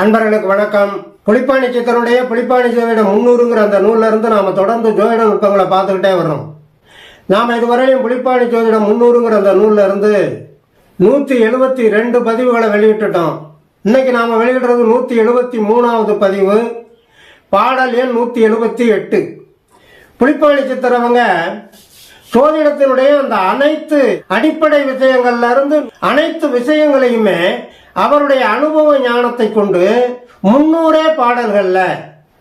அன்பர்களுக்கு வணக்கம். புளிப்பாணி சித்தருடைய புளிப்பாணி ஜோதிடம் முன்னூறுங்கிற அந்த நூல்ல இருந்து நாம தொடர்ந்து ஜோதிட நுட்பங்களை பார்த்துக்கிட்டே வர்றோம். நாம இதுவரையும் புளிப்பாணி ஜோதிடம் முன்னூறுங்கிற அந்த நூல்ல இருந்து நூத்தி எழுபத்தி ரெண்டு பதிவுகளை வெளியிட்டுட்டோம். இன்னைக்கு நாம வெளியிடுறது நூத்தி எழுபத்தி மூணாவது பதிவு. பாடல் எண் நூத்தி எழுபத்தி எட்டு. புலிப்பாணி சித்தரவங்க சோதிடத்தினுடைய அந்த அனைத்து அடிப்படை விஷயங்கள்ல இருந்து அனைத்து விஷயங்களையுமே அவருடைய அனுபவ ஞானத்தை கொண்டு முன்னூறே பாடல்கள்ல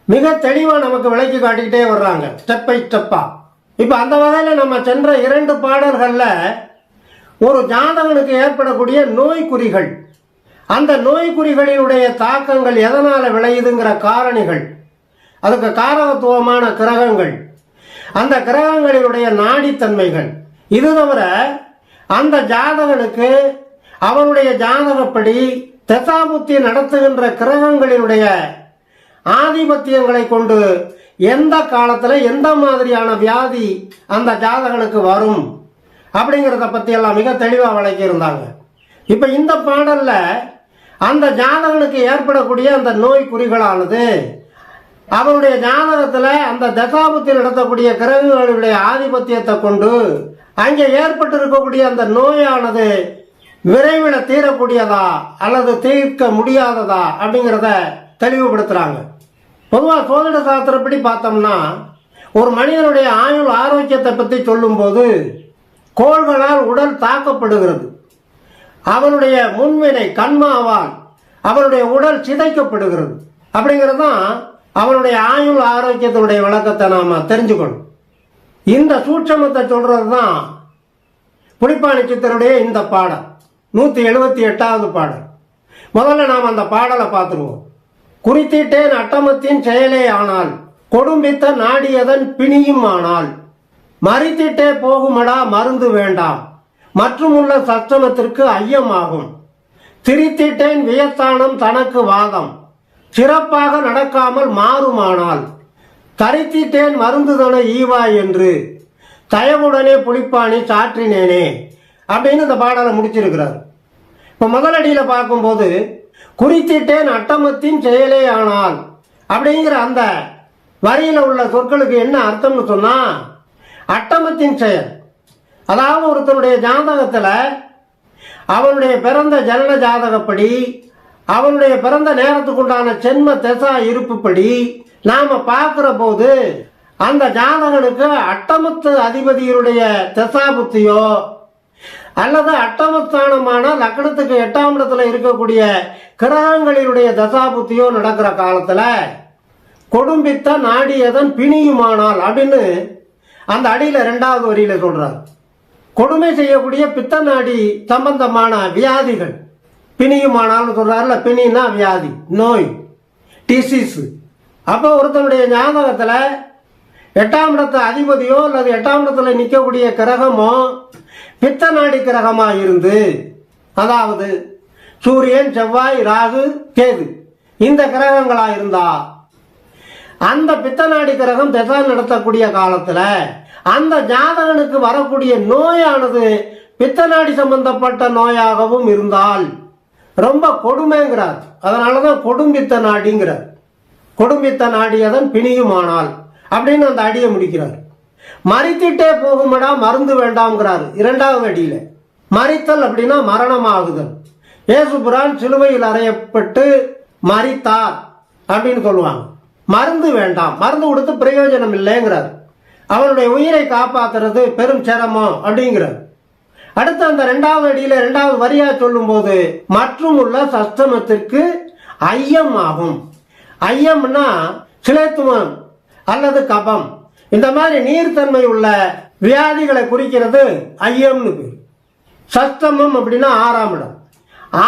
மிக தெளிவா நமக்கு விளக்கி காட்டிக்கிட்டே வர்றாங்க. ஸ்டெப் பை ஸ்டெப்பா இப்ப அந்த வகையில நம்ம சென்ற இரண்டு பாடல்கள்ல ஒரு ஜாதகனுக்கு ஏற்படக்கூடிய நோய்க்குறிகள். அந்த நோய்க்குறிகளினுடைய தாக்கங்கள் எதனால விளையுதுங்கிற காரணிகள். அதுக்கு காரகத்துவமான கிரகங்கள். அந்த கிரகங்களினுடைய நாடித்தன்மைகள். இது தவிர அந்த ஜாதகனுக்கு அவனுடைய ஜாதகப்படி தசாபுத்தி நடத்துகின்ற கிரகங்களினுடைய ஆதிபத்தியங்களை கொண்டு எந்த காலத்துல எந்த மாதிரியான வியாதி அந்த ஜாதகனுக்கு வரும் அப்படிங்கிறத பத்தி எல்லாம் மிக தெளிவா விளக்கி இருந்தாங்க இப்ப இந்த பாடல்ல அந்த ஜாதகனுக்கு ஏற்படக்கூடிய அந்த நோய் குறிகளானது அவருடைய ஜாதகத்துல அந்த தசாபுத்தி நடத்தக்கூடிய கிரகங்களுடைய ஆதிபத்தியத்தை கொண்டு அங்கே ஏற்பட்டு இருக்கக்கூடிய அந்த நோயானது விரைவில் தீரக்கூடியதா அல்லது தீர்க்க முடியாததா அப்படிங்கிறத தெளிவுபடுத்துறாங்க. பொதுவாக சோதிட சாஸ்திரப்படி பார்த்தோம்னா ஒரு மனிதனுடைய ஆயுள் ஆரோக்கியத்தை பற்றி சொல்லும்போது கோள்களால் உடல் தாக்கப்படுகிறது. அவனுடைய முன்வினை கண்மாவால் அவனுடைய உடல் சிதைக்கப்படுகிறது. அப்படிங்கிறது தான் அவனுடைய ஆயுள் ஆரோக்கியத்தினுடைய விளக்கத்தை நாம தெரிஞ்சுக்கணும். இந்த சூட்சமத்தை சொல்றது தான் புலிப்பாணி சித்தருடைய இந்த பாடம். நூத்தி எழுபத்தி எட்டாவது பாடல். முதல்ல நாம் அந்த பாடலை பார்த்துருவோம். குறித்திட்டேன் அட்டமத்தின் செயலே ஆனால் கொடும்பித்த நாடியதன் பிணியும் ஆனால் மறித்திட்டே போகுமடா மருந்து வேண்டாம் மற்றும் உள்ள சஷ்டமத்திற்கு ஐயமாகும். திரித்திட்டேன் வியத்தானம் தனக்கு வாதம் சிறப்பாக நடக்காமல் மாறுமானால் தரித்திட்டேன் மருந்துதன ஈவா என்று தயவுடனே புளிப்பானி சாற்றினேனே. அப்படின்னு இந்த பாடலை முடிச்சிருக்கிறார். இப்போ முதலடியில் பார்க்கும்போது குறித்திட்டேன் அட்டமத்தின் செயலே ஆனால் அப்படிங்கிற அந்த வரியில் உள்ள சொற்களுக்கு என்ன அர்த்தம்னு சொன்னால் அட்டமத்தின் செயல். அதாவது ஒருத்தனுடைய ஜாதகத்தில் அவனுடைய பிறந்த ஜனன ஜாதகப்படி அவனுடைய பிறந்த நேரத்துக்கு உண்டான சென்ம தசா இருப்புப்படி நாம் பார்க்குற போது அந்த ஜாதகனுக்கு அட்டமத்து அதிபதியினுடைய தசா புத்தியோ அல்லது அட்டமஸ்தானமான லக்னத்துக்கு எட்டாம் இடத்துல இருக்கக்கூடிய கிரகங்களினுடைய தசாபுத்தியோ நடக்கிற காலத்துல கொடும்பித்த நாடியதன் பிணியுமானால் அப்படின்னு அந்த அடியில ரெண்டாவது வரியில சொல்றார். கொடுமை செய்யக்கூடிய பித்த நாடி சம்பந்தமான வியாதிகள் பிணியுமானால்னு சொல்றாருல பிணினா வியாதி நோய் டிசீஸ் அப்போ ஒருத்தனுடைய ஞாபகத்துல எட்டாம் இடத்த அதிபதியோ அல்லது எட்டாம் இடத்துல நிற்கக்கூடிய கிரகமோ பித்த நாடி இருந்து அதாவது சூரியன் செவ்வாய் ராகு கேது இந்த கிரகங்களாக இருந்தா அந்த பித்த நாடி கிரகம் திசை நடத்தக்கூடிய காலத்தில் அந்த ஜாதகனுக்கு வரக்கூடிய நோயானது பித்த நாடி சம்பந்தப்பட்ட நோயாகவும் இருந்தால் ரொம்ப கொடுமைங்கிறார். அதனாலதான் கொடும்பித்த நாடிங்கிறார் கொடும்பித்த நாடியதன் பிணியுமானால் அப்படின்னு அந்த அடியை முடிக்கிறார். மறித்திட்டே போகுமடா மருந்து வேண்டாம்ங்கிறார். இரண்டாவது அடியில. மறித்தல் அப்படின்னா மரணம் ஆகுதல் ஏசுபுரான் சிலுவையில் அறையப்பட்டு மறித்தார் அப்படின்னு சொல்லுவாங்க. மருந்து வேண்டாம். மருந்து கொடுத்து பிரயோஜனம் இல்லைங்கிறார். அவனுடைய உயிரை காப்பாத்துறது பெரும் சிரமம் அப்படிங்கிறார். அடுத்து அந்த ரெண்டாவது அடியில ரெண்டாவது வரியா சொல்லும்போது மற்றும் உள்ள சஸ்தமத்திற்கு ஐயம் ஆகும். ஐயம்னா சிலேத்துவம் அல்லது கபம். இந்த மாதிரி நீர்த்தன்மை உள்ள வியாதிகளை குறிக்கிறது ஐயம்னு பேர். சஷ்டமம் அப்படின்னா ஆறாம் இடம்.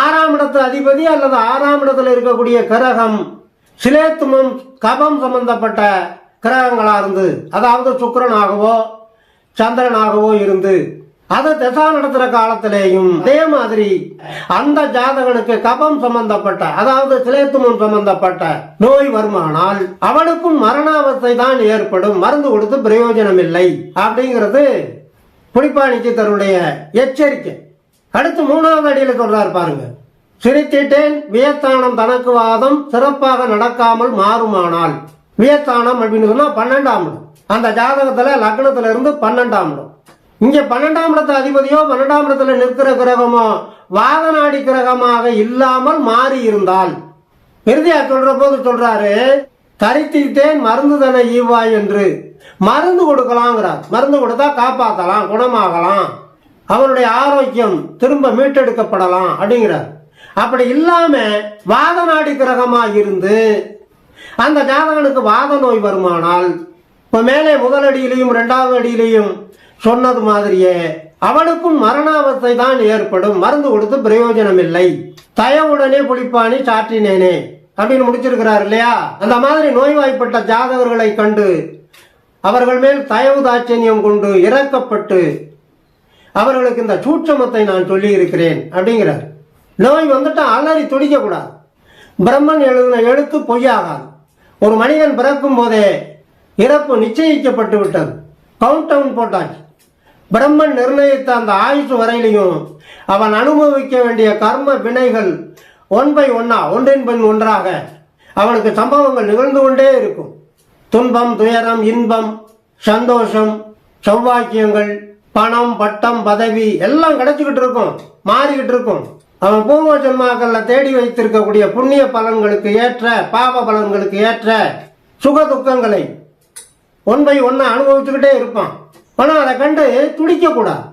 ஆறாம் இடத்து அதிபதி அல்லது ஆறாம் இடத்துல இருக்கக்கூடிய கிரகம் சிலேத்துமம் கபம் சம்பந்தப்பட்ட கிரகங்களா இருந்து அதாவது சுக்கரனாகவோ சந்திரனாகவோ இருந்து அது திசா நடத்துற காலத்திலேயும் அதே மாதிரி அந்த ஜாதகனுக்கு கபம் சம்பந்தப்பட்ட அதாவது சிலேத்துமம் சம்பந்தப்பட்ட நோய் வருமானால் அவனுக்கும் மரணாவஸ்தை தான் ஏற்படும். மருந்து கொடுத்து பிரயோஜனம் இல்லை. அப்படிங்கிறது புலிப்பாணி தன்னுடைய எச்சரிக்கை. அடுத்து மூணாவது அடியில் சொல்றாரு பாருங்க. சிரித்திட்டேன் வியத்தானம் தனக்கு வாதம் சிறப்பாக நடக்காமல் மாறுமானால். வியத்தானம் அப்படின்னு சொன்னா பன்னெண்டாம் இடம். அந்த ஜாதகத்துல லக்னத்துல இருந்து பன்னெண்டாம் இடம். இங்க பன்னெண்டாம் இடத்து அதிபதியோ பன்னெண்டாம் இடத்துல நிற்கிற கிரகமோ வாதநாடி கிரகமாக இல்லாமல் மாறி இருந்தால். இறுதியா சொல்ற போது சொல்றாரு தரித்திட்டேன் மருந்து தன ஈவாய் என்று. மருந்து கொடுக்கலாங்கிறார். மருந்து கொடுத்தா காப்பாத்தலாம் குணமாகலாம். அவருடைய ஆரோக்கியம் திரும்ப மீட்டெடுக்கப்படலாம் அப்படிங்கிறார். அப்படி இல்லாம வாத நாடி கிரகமா இருந்து அந்த ஜாதகனுக்கு வாத நோய் வருமானால் இப்ப மேலே முதல் அடியிலையும் இரண்டாவது அடியிலையும் சொன்னது மாதிரியே அவனுக்கும் மரணாவஸ்தை தான் ஏற்படும். மருந்து கொடுத்து பிரயோஜனம் இல்லை தயவுடனே புளிப்பானி சாற்றினேனே. அப்படின்னு முடிச்சிருக்கிறார் இல்லையா? அந்த மாதிரி நோய்வாய்ப்பட்ட ஜாதகர்களை கண்டு அவர்கள் மேல் தயவு தாட்சண்யம் கொண்டு இறக்கப்பட்டு அவர்களுக்கு இந்த சூட்சமத்தை நான் சொல்லி இருக்கிறேன் அப்படிங்கிறார். நோய் வந்துட்டா அலறி துடிக்க கூடாது பிரம்மன் எழுதின எழுத்து பொய்யாகாது. ஒரு மனிதன் பிறக்கும் போதே இறப்பு நிச்சயிக்கப்பட்டு விட்டது. கவுண்ட் டவுன் போட்டாச்சு. பிரம்மன் நிர்ணயித்த அந்த ஆயுசு வரையிலையும் அவன் அனுபவிக்க வேண்டிய கர்ம வினைகள் ஒன் பை ஒன்னா ஒன்றின் பின் ஒன்றாக அவனுக்கு சம்பவங்கள் நிகழ்ந்து கொண்டே இருக்கும். துன்பம் துயரம் இன்பம் சந்தோஷம் சௌவாக்கியங்கள் பணம் பட்டம் பதவி எல்லாம் கிடைச்சிக்கிட்டு இருக்கும் மாறிக்கிட்டு இருக்கும். அவன் பூர்வ ஜென்மாக்கள்ல தேடி வைத்திருக்கக்கூடிய புண்ணிய பலன்களுக்கு ஏற்ற பாவ பலன்களுக்கு ஏற்ற சுக துக்கங்களை ஒன் பை ஒன்னா அனுபவிச்சுக்கிட்டே இருப்பான். ஆனால் அதை கண்டு துடிக்கக்கூடாது.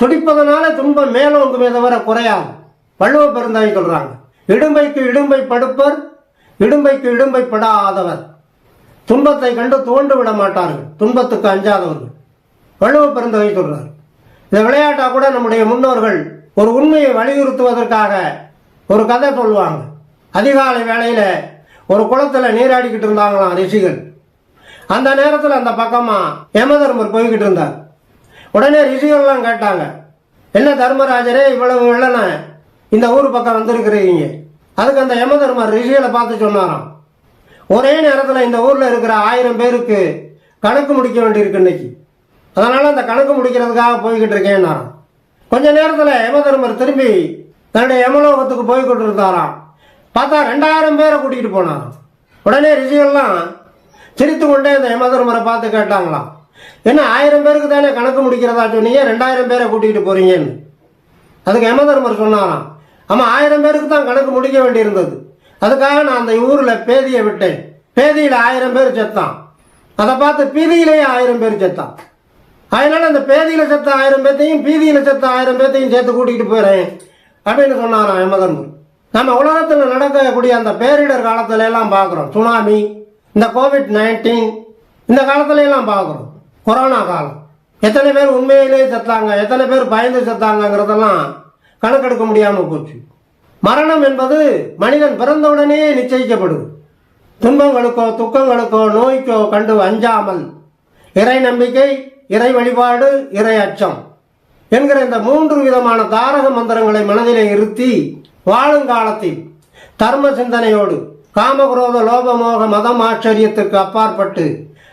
துடிப்பதனால துன்பம் மேலோங்குமே தவிர குறையாது. வள்ளுவ பெருந்தாய் சொல்றாங்க இடும்பைக்கு இடும்பை படுப்பர் இடும்பைக்கு இடும்பை படாதவர். துன்பத்தை கண்டு தோண்டு விட மாட்டார்கள் துன்பத்துக்கு அஞ்சாதவர்கள். வள்ளுவ பெருந்தகை சொல்றார். இந்த விளையாட்டா கூட நம்முடைய முன்னோர்கள் ஒரு உண்மையை வலியுறுத்துவதற்காக ஒரு கதை சொல்லுவாங்க. அதிகாலை வேளையில ஒரு குளத்துல நீராடிக்கிட்டு இருந்தாங்களாம் ரிஷிகள். அந்த நேரத்தில் அந்த பக்கமா யமதர்மர் போய்கிட்டு இருந்தார். உடனே ரிஷிகள்லாம் கேட்டாங்க என்ன தர்மராஜரே இவ்வளவு வெள்ளன? இந்த ஊர் பக்கம் வந்திருக்கிறீங்க. அதுக்கு அந்த யமதர்மர் ரிஷிகளை பார்த்து சொன்னாராம் ஒரே நேரத்தில் இந்த ஊரில் இருக்கிற ஆயிரம் பேருக்கு கணக்கு முடிக்க வேண்டியிருக்கு இன்னைக்கு. அதனால அந்த கணக்கு முடிக்கிறதுக்காக போய்கிட்டு இருக்கேன்னாராம். கொஞ்ச நேரத்தில் யமதர்மர் திரும்பி தன்னுடைய யமலோகத்துக்கு போய்கிட்டு இருந்தாராம் பார்த்தா ரெண்டாயிரம் பேரை கூட்டிகிட்டு போனான் உடனே ரிஷிகள்லாம் சிரித்து கொண்டே அந்த யமதர்மரை பார்த்து கேட்டாங்களாம். என்ன ஆயிரம் பேருக்கு தானே கணக்கு முடிக்கிறதா சொன்னீங்க? ரெண்டாயிரம் பேரை கூட்டிகிட்டு போறீங்கன்னு. அதுக்கு யமதர்மர் சொன்னாராம். ஆமாம் ஆயிரம் பேருக்கு தான் கணக்கு முடிக்க வேண்டியிருந்தது. அதுக்காக நான் அந்த ஊரில் பேதியை விட்டேன். பேதியில் ஆயிரம் பேர் செத்தான். அதை பார்த்து பீதியிலேயே ஆயிரம் பேர் செத்தான். அதனால அந்த பேதியில் செத்த ஆயிரம் பேர்த்தையும் பீதியில் செத்த ஆயிரம் பேர்த்தையும் சேர்த்து கூட்டிகிட்டு போயிறேன் அப்படின்னு சொன்னாராம் யமதர்மர் நம்ம உலகத்தில் நடக்கக்கூடிய அந்த பேரிடர் காலத்துல எல்லாம் பார்க்குறோம். சுனாமி இந்த கோவிட் நைன்டீன் இந்த காலத்துல எல்லாம் பார்க்குறோம். கொரோனா காலம். எத்தனை பேர் உண்மையிலேயே செத்தாங்க எத்தனை பேர் பயந்து செத்தாங்கங்கிறதெல்லாம் கணக்கெடுக்க முடியாமல் போச்சு. மரணம் என்பது மனிதன் பிறந்தவுடனே நிச்சயிக்கப்படுது. துன்பங்களுக்கோ துக்கங்களுக்கோ நோய்க்கோ கண்டு அஞ்சாமல் இறை நம்பிக்கை இறை வழிபாடு இறை அச்சம் என்கிற இந்த மூன்று விதமான தாரக மந்திரங்களை மனதிலே இருத்தி வாழும் காலத்தில் தர்ம சிந்தனையோடு காமகுரோத லோபமோக மதம் ஆச்சரியத்துக்கு அப்பாற்பட்டு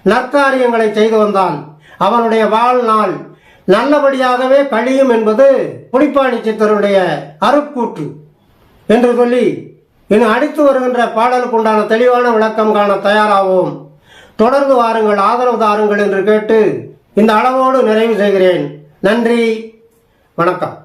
நற்காரியங்களை செய்து வந்தால் அவனுடைய வாழ்நாள் நல்லபடியாகவே கழியும் என்பது புலிப்பாணி சித்தருடைய அருட்கூற்று. என்று சொல்லி இனி அடித்து வருகின்ற பாடலுக்குண்டான தெளிவான விளக்கம் காண தயாராவோம். தொடர்ந்து வாருங்கள் ஆதரவு தாருங்கள் என்று கேட்டு இந்த அளவோடு நிறைவு செய்கிறேன். நன்றி வணக்கம்.